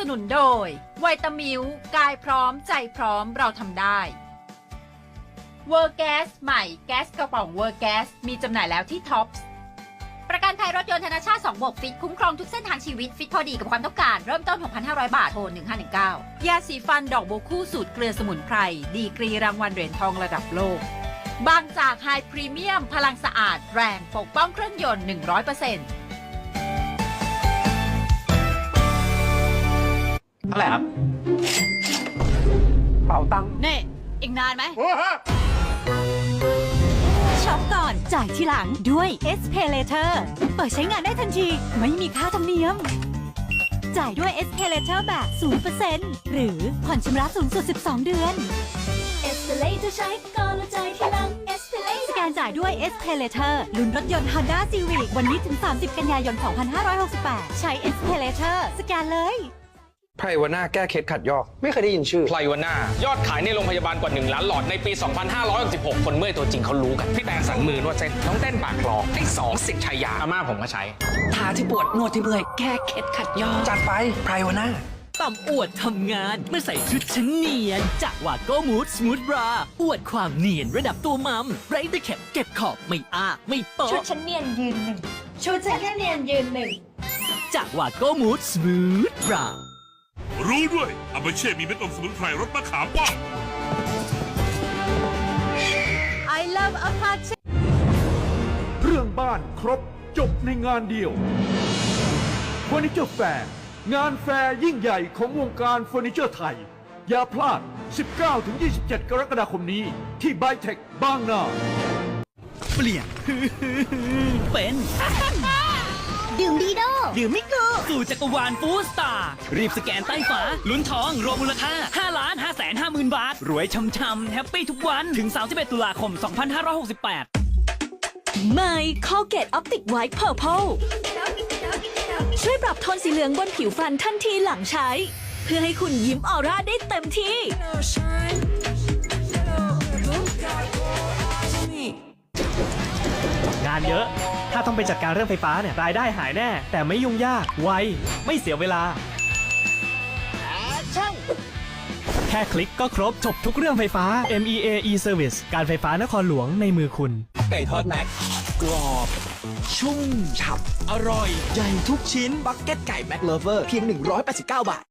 สนุนโดยไวตามิวกายพร้อมใจพร้อมเราทำได้ เวอร์แก๊สใหม่แก๊สกระป๋องเวอร์แก๊สมีจำหน่ายแล้วที่ท็อปส์ประกันภัยรถยนต์ธนาชาติ2บวกฟิตคุ้มครองทุกเส้นทางชีวิต ฟิตพอดีกับความต้องการ เริ่มต้น 6,500 บาท โทร 1519 ยาสีฟันดอกโบคู่สูตรเกลือสมุนไพร ดีกรีรางวัลเหรียญทองระดับโลก บางจากไฮพรีเมียม พลังสะอาด แรงปกป้องเครื่องยนต์ 100% เท่าไหร่ครับเป่าตังค์เน่อีกนานไหมช็อปก่อนจ่ายทีหลังด้วย s p a y Later เปิดใช้งานได้ทันที ไม่มีค่าธรรมเนียม จ่ายด้วย s p a y Later แบบ 0%หรือผ่อนชำระสูงสุด 12 เดือนเอสเ a เลเตอร์ใช้ก่อนแล้วใจายทีหลังเอสเ a เลสแกนจ่ายด้วย s p a y Later ลุ้นรถยนต์ Honda Civic วันนี้ถึง 30 กันยายน 2568 ใช้ s p a y Later สแกนเลย ไพรวนาแก้เคล็ดขัดยอก ไม่เคยได้ยินชื่อไพลวน่ายอดขายในโรงพยาบาลกว่า 1 ล้านหลอดในปี 2566 คนเมื่อยตัวจริงเขารู้กัน พี่แตงสันมือนวดเส้นน้องเต้นปากคลอไอ้สองสิทธิ์ชัยยาอาม่าผมก็ใช้ทาที่ปวดนวดที่เมื่อยแก้เคล็ดขัดยอกจัดไปไพรวนาต่ำอวดทำงานเมื่อใส่ชุดชั้นเนียน จากวาโก้มูดสมูทบราอวดความเนียนระดับตัวมัมไร้ตะเข็บเก็บขอบไม่อ้าไม่โป๊ะชุดชั้นเนียนยืนหนึ่งชุดชั้นเนียนยืนหนึ่งจากวาโก้มูดสมูทบรา รู้ด้วยอาเบเช่มีเม็ดอมสมุนไพรรสมะขามป้อม I love Apache เรื่องบ้านครบจบในงานเดียวเฟอร์นิเจอร์แฟร์งานแฟร์ยิ่งใหญ่ของวงการเฟอร์นิเจอร์ไทย อย่าพลาด 19-27 กรกฎาคมนี้ ที่ไบเทคบางนา เปลี่ยน เป็น ดื่มดีโดดื่มมิโกสู่จักรวาลฟู้ดสตาร์รีบสแกนใต้ฝาลุ้นทองรวมมูลค่า 5 ล้าน5แสน5หมื่นบาท รวยช่ำๆแฮปปี้ทุกวันถึง 31 ตุลาคม 2568 ไม่ Colgate Optic White Purple ช่วยปรับโทนสีเหลืองบนผิวฟันทันทีหลังใช้ เพื่อให้คุณยิ้มออร่าได้เต็มที่งานเยอะ ถ้าต้องไปจัดการเรื่องไฟฟ้าเนี่ยรายได้หายแน่ แต่ไม่ยุ่งยาก ไว ไม่เสียเวลา แค่คลิกก็ครบจบทุกเรื่องไฟฟ้า MEA e-Service การไฟฟ้านครหลวงในมือคุณ ไก่ทอดแม็กกรอบ ชุ่มฉ่ำอร่อย ใหญ่ทุกชิ้น บักเก็ตไก่แม็กเลเวอร์ เพียง 189 บาท